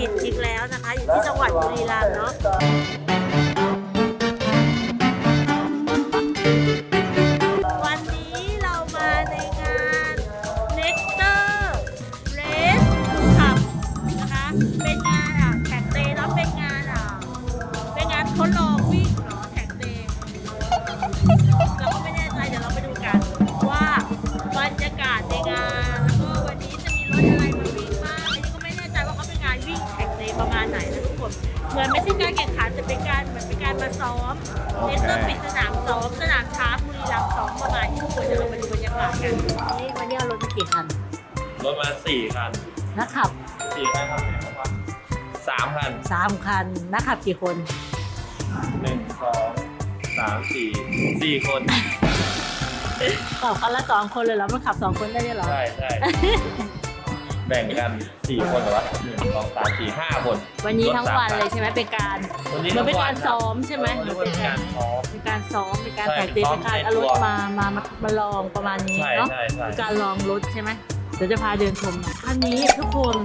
กิจอีกแล้วนะคะ อยู่ที่จังหวัดบุรีรัมย์เนาะ เลเซอร์ปิดสนามซ้อมสนามช้างบุรีรัมย์ซ้อมประมาณที่ทุกคนเดี๋ยวเราไปดูบรรยากาศกันนี่วันนี้เอารถมากี่คันรถมาสี่คันนักขับสี่คันครับสามคันสามคันนักขับกี่คนหนึ่งสองสามสี่สี่คนขับคันละสองคนเลยเหรอมันขับสองคนได้ด้วยเหรอใช่ใช่ แบ่งกันสี่คนเหรอวะหนึ่งสองสามสี่ห้าคนวันนี้ทั้งวันรถสามเลยใช่ไหมเป็นการวันนี้มันเป็นทั้งวัการซ้อมใช่ไหมเรียกว่าเป็นการซ้อม เป็นการซ้อมเป็นการใช่แข่งตีซ้อเป็มนการในเอารถตัวมา มา มามาลองประมาณนี้ใช่เนาะใช่ใช่ เป็นการลองรถใช่ไหมเดี๋ยวจะพาเดินชมหน่อยคันนี้ทุกคน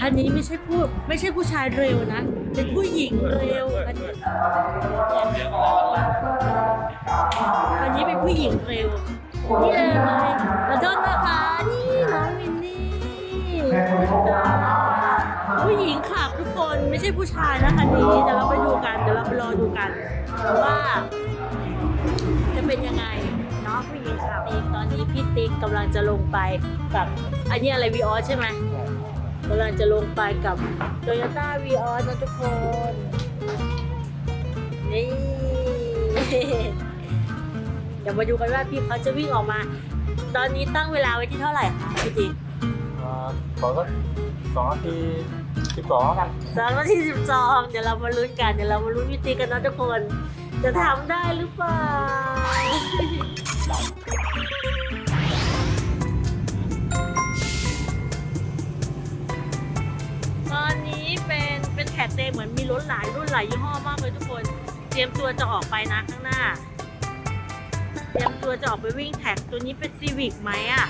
คันนี้ไม่ใช่ผู้ไม่ใช่ผู้ชายเร็วนะ เป็นผู้หญิงเร็วคันนี้คันนี้เป็นผู้หญิงเร็วนี่เลยขอโทษนะคะนี่น้องมินนี่ ผู้หญิงขับทุกคนไม่ใช่ผู้ชายนะคันนี้เดี๋ยวเราไปดูกันเดี๋ยวเราไปรอดูกันว่า จะเป็นยังไงเนาะผู้หญิงขับเองตอนนี้พี่ติ๊กกำลังจะลงไปกับอันนี้อะไรวีออสใช่ไหมกำลังจะลงไปกับโตโยต้าวีออนะทุกคนนี่เดี๋ยวมาดูกันว่าพี่เขาจะวิ่งออกมา ตอนนี้ตั้งเวลาไว้ที่เท่าไหร่คะพี่ติ๊ก ขอก็สองนาทีสิบสองแล้วกันสองนาทีสิบสองเดี๋ยวเรามาลุ้นกันเดี๋ยวเรามาลุ้นพี่ติ๊กกันนะทุกคน จะทำได้หรือเปล่าตอนนี้เป็นเป็นแท็กเดย์เหมือนมีรถหลายรุ่นหลายยี่ห้อมากเลยทุกคน เตรียมตัวจะออกไปนะข้างหน้า เตรียมตัวจะออกไปวิ่งแท็กตัวนี้เป็นซีวิกไหมอะ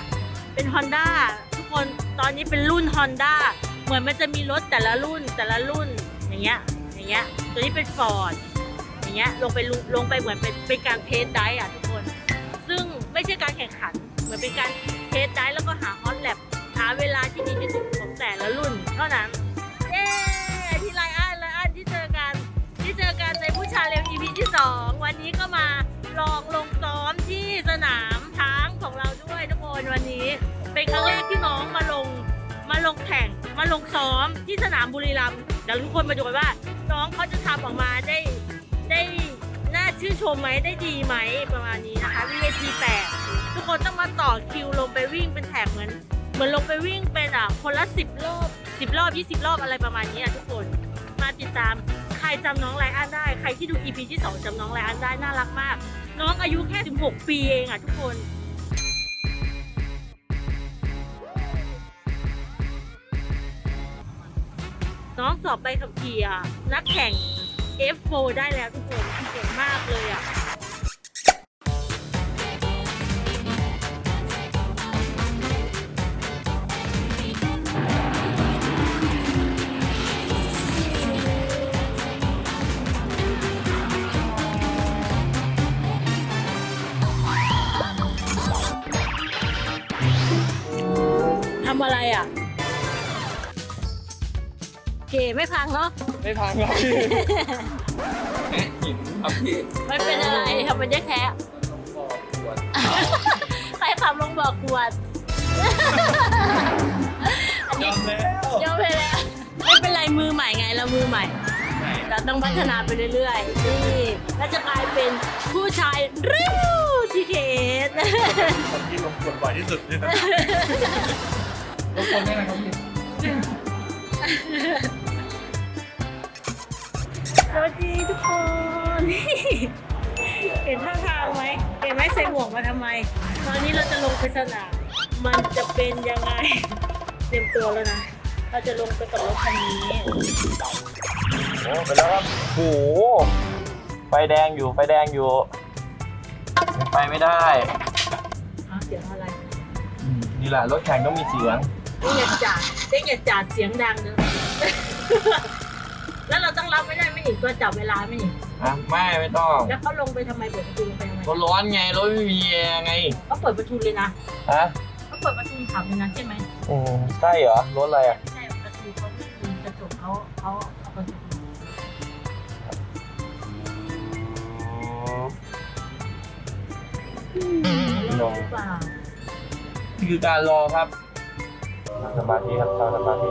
เป็น Honda ทุก คนตอนนี้เป็นรุ่น Honda เหมือนมันจะมีรถแต่ละรุ่นแต่ละรุ่นอย่างเงี้ยอย่างเงี้ยตัวนี้เป็น Ford อย่างเงี้ยลงไปลลงไปเหมือนเป็นเป็นการเทสได้อะทุกคน ซึ่งไม่ใช่การแข่งขัน เหมือนเป็นการเทสได้แล้วก็หาฮอตแลบหาเวลาที่ดีที่สุดของแต่ละรุ่น เท่านั้น มาลงซ้อมที่สนามบุรีรัมย์เดี๋ยวทุกคนมาดูกันว่า น้องเขาจะทำออกมาได้ได้น่าชื่นชมไหมได้ดีไหมประมาณนี้นะคะ VAT 8ทุกคนต้องมาต่อคิวลงไปวิ่งเป็นแท็กเหมือนเหมือนลงไปวิ่งเป็นอะคนละสิบรอบสิบรอบยี่สิบรอบอะไรประมาณนี้อะทุกคนมาติดตามใครจำน้องไลอ้อนได้ ใครที่ดู EP ที่ 2จำน้องไลอ้อนได้น่ารักมาก น้องอายุแค่ 16 ปีเองอะทุกคน น้องสอบใบขับขี่อะนักแข่ง F4 ได้แล้วทุกคนเก่งมากเลยอะทำอะไรอะ เก๋ไม่พังเนาะไม่พังครับพี่แอะหินครับพี่ไม่เป็นอะไรทำมันได้แค่ใครขับลงบอกกวดอันยนี้อมแล้วยอมไปแล้วไม่เป็นไรมือใหม่ไงเรามือใหม่เราต้องพัฒนาไปเรื่อยๆนี่ก็จะกลายเป็นผู้ชายเร็วที่เทสคนที่ลงกดบ่อยที่สุดเนี่ยลงคนได้ไหมครับพี่ส วัสดีทุกคน เห็นท่าทางไหมเห็นไหมใส่หมวกมาทำไม ตอนนี้เราจะลงไปสนามมันจะเป็นยังไง เตรียมตัวแล้วนะ เราจะลงไปกับรถคันนี้ โอ้ไปแล้วครับโอ้โหไฟแดงอยู่ ไฟแดงอยู่ยังไปไม่ได้อะเสียงอะไรอืมนี่แหละรถแข่งต้องมีเสียงเด็กอย่าจ่าเด็กอย่าจ่าเสียงดังเนอะ แล้วเราต้องรับ ไม่ได้ไม่หนิตัวจับเวลาไม่หนิอะไม่ไม่ต้อง แล้วเขาลงไปทำไมเปิดประตูลงไปทำไมรถร้อนไงรถไม่มีแอร์ไงเขาเปิดประตูเลยนะฮะเขาเปิดประตูขับเลยนะใช่ไหมอืมใช่เหรอรถอะไรอะไม่ใช่ประตูเขาไม่คืนกระจกเขาเขาเอาประตูลงหรือเปล่านี่คือการรอครับสมาธิครับสมาธิ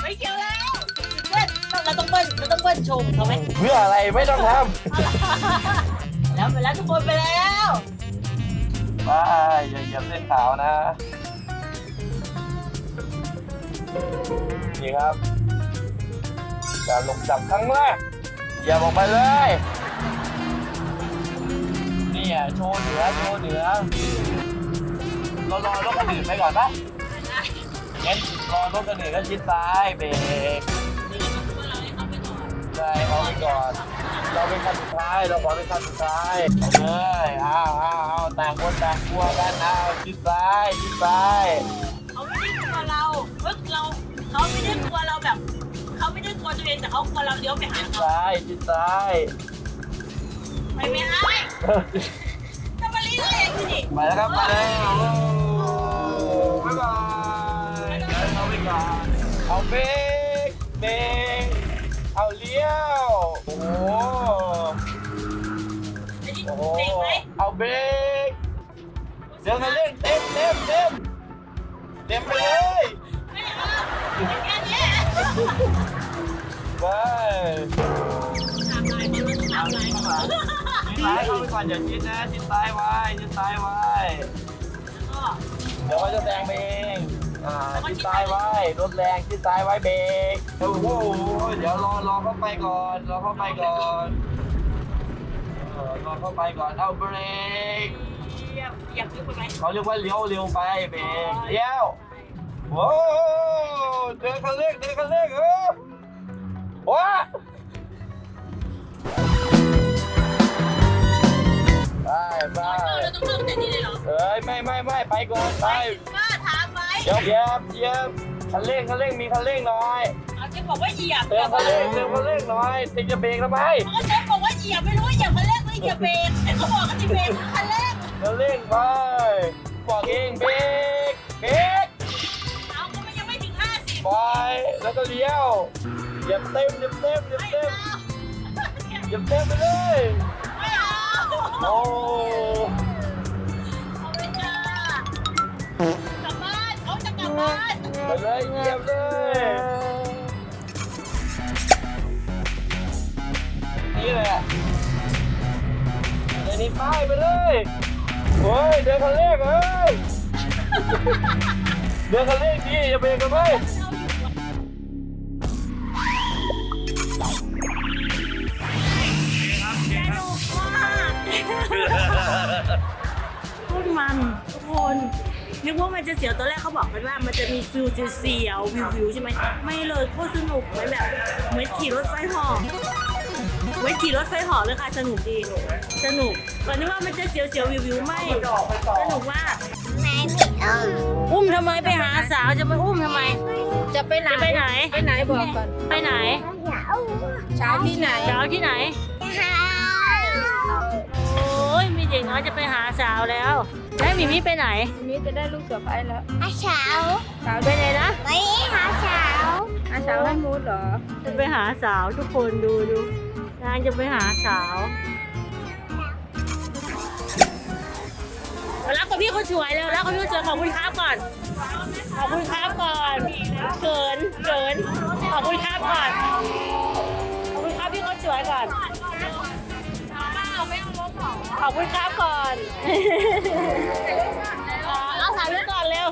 ไม่เกี่ยวแล้วเบิ้ลเราต้องเบิ้ลเราต้องเบิ้ลโชว์เขาไหมเพื่ออะไรไม่ต้องทแล้วไปแล้วทุกคนไปแล้วำไปอย่าเหยียบเส้นขาวนะ นี่ครับ การลงจับครั้งแรกอย่าบอกไปเลย นี่อะโชว์เหนือโชว์เหนือเรารอรถคันอื่นไปก่อนปะ งั้นรอรถคันอื่นก็ชิดซ้ายเบรกใช่เอาไปก่อน เราเป็นคันสุดท้าย เราขอเป็นคันสุดท้ายเอาเลยอ้าวอ้าวอ้าวต่างคนต่างกลัวกันอ้าวชิดซ้ายชิดซ้ายเขาไม่ได้กลัวเราเฮ้ยเราเขาไม่ได้กลัวเราแบบเขาไม่ได้กลัวตัวเองแต่เขากลัวเราเลี้ยวไปหาชิดเขาซ้ายชิดซ้าย ไปไม่ได้จะมาลีเลยสิมาแล้วครับมาแล้วบ๊ายบายาเอาเบรกเบรกเอาเลี้ยว โอ้โหอันนี้โอ้โหเด็กไหมเอาเบรกเดินมาเล่นเต็มเต็มเต็มเต็มไปเลยไม่เอาแค่นี้ไปตามลายมันตามลายชิดซ้ายเข้าไปก่อนอย่าชิดนะชิดซ้ายไว้ชิดซ้ายไว้ก็เดี๋ยวว่าจะแซงไปเอง อ่าชิดซ้ายไว้รถแรงชิดซ้ายไว้เบรกโอ้โหเดี๋ยวรอรอเข้าไปก่อนรอเข้าไปก่อนเออรอเข้าไปก่อนเอาเบรกอยากอยากซื้อไปไหมเขาเรียกว่าเลี้ยวเร็วไปเบรกเลี้ยวโอ้เดินคันเร่งเดินคันเร่งเออว้าไปไปเราต้องเริ่มแต่นี้เลยเหรอเอ้ยไม่ไม่ไม่ไปก่อนไป ว่าถามไหมเดี๋ยวเหยียบเหยียบคันเร่งคันเร่งมีคันเร่งหน่อยเอาเจ๊บอกว่าเหยียบเติมคันเร่งเติมคันเร่งหน่อยติดจะเบรกทำไมเขาก็เจ๊บอกว่าเหยียบไม่รู้ว่าเหยียบคันเร่งหรือเหยียบเบรกแต่เขาบอกว่าจะเบรกคันเร่งคันเร่งไปบอกเองเบรกเบรกเอาก็มันยังไม่ถึงห้าสิบไปแล้วก็เลี้ยวเหยียบเต็มเหยียบเต็มเหยียบไม่เต็มเอาเหยียบเต็มไปเลยี่อย่าเบรกกันไหมพูดมันทุกคน นึกว่ามันจะเสียวตอนแรกเขาบอกกันว่ามันจะมีฟิลเสียววิววิวใช่ไหมไม่เลยโคตรสนุกเหมือนแบบเหมือนขี่รถไฟเหอเหมือนขี่รถไฟเหอเลยค่ะสนุกดี สนุกก่อนนึกว่ามันจะเสียวเสียววิววิวไม่สนุกมาก อุ้มทำไมไปหาสาวจะไปอุ้มทำไม จะไปไหน จะไปไหน ไปไหนบอกก่อน ไปไหน เช้าที่ไหน สาวที่ไหน โอ้ยมีเด็กน้อยจะไปหาสาวแล้ว แล้วหมีมี่ไปไหน วันนี้จะได้ลูกเสือไฟแล้วอาเช้าเช้าไปไหนนะไว้หาเช้าอาเช้าให้มูดเหรอ จะไปหาสาวทุกคนดูดูนางจะไปหาสาว รับกับพี่คนสวยแล้วรับกับพี่คนสวยขอบคุณครับก่อน ขอบคุณครับก่อนเกินเกินขอบคุณครับก่อน ขอบคุณครับพี่คนสวยก่อนขอบคุณครับก่อนเอาถ่ายรูปก่อนเร็ว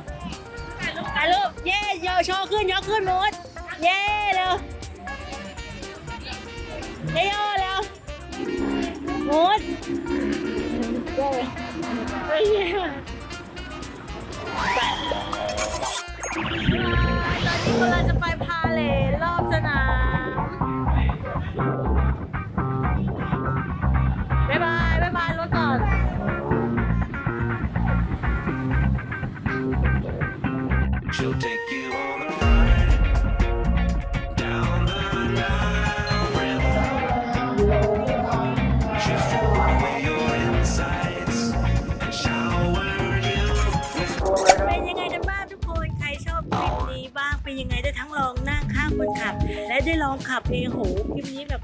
ถ่ายรูปเย่โยโชว์ขึ้นยกขึ้นมูดเย่เร็วเย่โยเร็วมูด ไป ขับเองโหคลิปนี้แบบ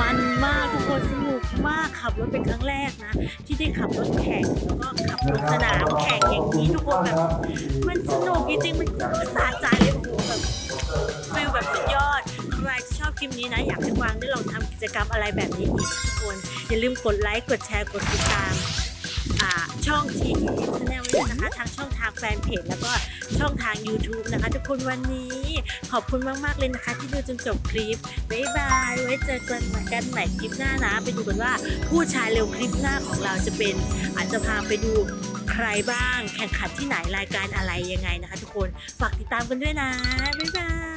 มันมากทุกคนสนุกมากขับรถเป็นครั้งแรกนะ ที่ได้ขับรถแข่งแล้วก็ขับรถสนามแข่งอย่างนี้ทุกคนแบบมันสนุกจริงๆมันสะใจเลยโอ้โหแบบฟิลแบบสุดยอดใครที่ชอบคลิปนี้นะ อยากให้วางได้ลองทำกิจกรรมอะไรแบบนี้อีกทุกคนอย่าลืมกดไลค์กดแชร์กดติดตามอ่าช่อง t k s Channel ด้วยนะคะทางช่องทางแฟนเพจแล้วก็ ช่องทาง YouTube นะคะ ทุกคนวันนี้ขอบคุณมาก ๆ เลยนะคะ ที่ดูจนจบคลิปบ๊ายบายไว้เจอกันใหม่กันใหม่คลิปหน้านะ ไปดูกันว่าผู้ชายเร็วคลิปหน้าของเราจะเป็น อาจจะพาไปดูใครบ้าง แข่งขันที่ไหนรายการอะไรยังไงนะคะ ทุกคนฝากติดตามกันด้วยนะบ๊ายบาย